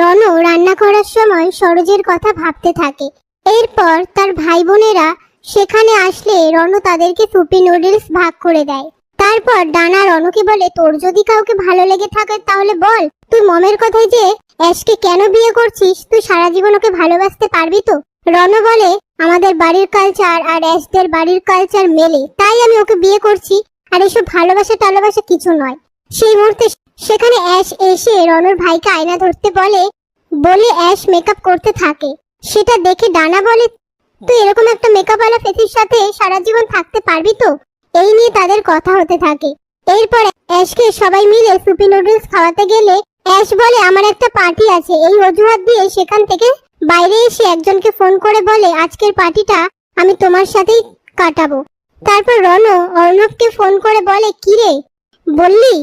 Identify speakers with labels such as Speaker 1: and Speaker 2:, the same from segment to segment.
Speaker 1: রনু রান্না করার সময় সরোজের কথা ভাবতে থাকে। এরপর তার ভাই বোনেরা সেখানে আসলে রনু তাদেরকে সুপি নুডলস ভাগ করে দেয়। তারপর ডানা রনুকে বলে, তোর যদি কাউকে ভালো লেগে থাকে তাহলে বল তুই মমের কথায় যে অ্যাশকে কেন বিয়ে করছিস, তুই সারা জীবন ওকে ভালোবাসতে পারবি তো? রনু বলে, আমাদের বাড়ির কালচার আর অ্যাশদের বাড়ির কালচার মেলে, তাই আমি ওকে বিয়ে করছি, আর এসব ভালোবাসা টালোবাসা কিছু নয়। সেই মুহূর্তে সেখানে অ্যাশ এসে রনুর ভাইকে আয়না ধরতে বলে বলে অ্যাশ মেকআপ করতে থাকে। সেটা দেখে ডানা বলে, তুই এরকম একটা মেকআপ ওয়ালা ফেসির সাথে সারা জীবন থাকতে পারবি তো? এই নিয়ে তাদের কথা হতে থাকে। এরপর অ্যাশকে সবাই মিলে সুপি নুডলস খাওয়াতে গেলে, অ্যাশ বলে, আমার একটা পার্টি আছে। এই অজুহাত দিয়ে সেখান থেকে বাইরে এসে একজনকে ফোন করে বলে, আজকের পার্টিটা আমি তোমার সাথেই কাটাবো। তারপর রণ, অর্ণবকে ফোন করে বলে, কি রে? বললি?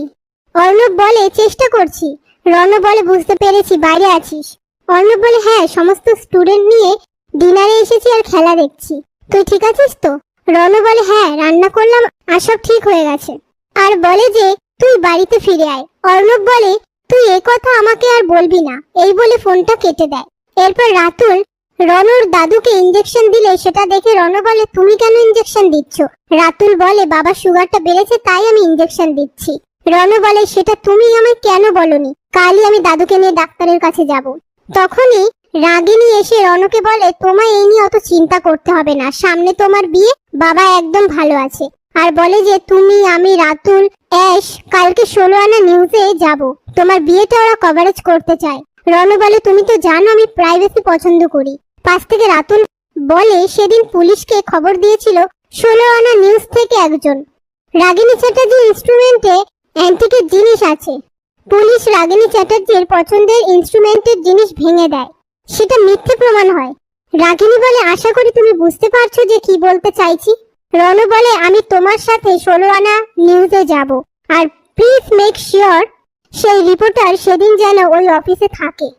Speaker 1: অর্ণব বলে, চেষ্টা করছি। রণ বলে, বুঝতে পেরেছি, বাইরে আছিস। অর্ণব বলে হ্যাঁ সমস্ত স্টুডেন্ট নিয়ে ডিনারে এসেছি আর খেলা দেখছি। তুই ঠিক আছিস তো? রণ বলে হ্যাঁ রান্না করলাম আর সব ঠিক হয়ে গেছে। আর বলে যে, তুই বাড়িতে ফিরে আয়। অর্ণব বলে, তুই এ কথা আমাকে আর বলবি না। এই বলে ফোনটা কেটে দেয়। এরপর রাতুল রনর দাদুকে ইঞ্জেকশন দিলে, সেটা দেখে রণ বলে, তুমি কেন ইঞ্জেকশন দিচ্ছ? রাতুল বলে, বাবার সুগারটা বেড়েছে, তাই আমি ইঞ্জেকশন দিচ্ছি। রণ বলে, সেটা তুমি আমায় কেন বলনি? কালই আমি দাদুকে নিয়ে ডাক্তারের কাছে যাব। তখনই রাগিনী এসে রণকে বলে, তোমায় এই নিয়ে অত চিন্তা করতে হবে না। সামনে তোমার বিয়ে, বাবা একদম ভালো আছে। আর বলে যে, তুমি, আমি, রাতুল, অ্যাশ, কালকে ষোলো আনা নিউজে যাব। তোমার বিয়েটা ওরা কভারেজ করতে চায়। রনু বলে, তুমি তো জানো আমি প্রাইভেসি পছন্দ করি। পাশ থেকে রাতুল বলে, সেদিন পুলিশকে খবর দিয়েছিল ষোলো আনা নিউজ থেকে একজন। রাগিনী চ্যাটার্জি ইনস্ট্রুমেন্টে অ্যান্টিকের জিনিস আছে। পুলিশ রাগিনী চ্যাটার্জির পছন্দের ইনস্ট্রুমেন্টের জিনিস ভেঙে দেয়। সেটা মিথ্যে প্রমাণ হয়। রাগিনী বলে, আশা করি তুমি বুঝতে পারছ যে কি বলতে চাইছি। রণ বলে, আমি তোমার সাথে ষোলো আনা নিউজে যাব। আর প্লিজ মেক শিওর সেই রিপোর্টার সেদিন যেন ওই অফিসে থাকে।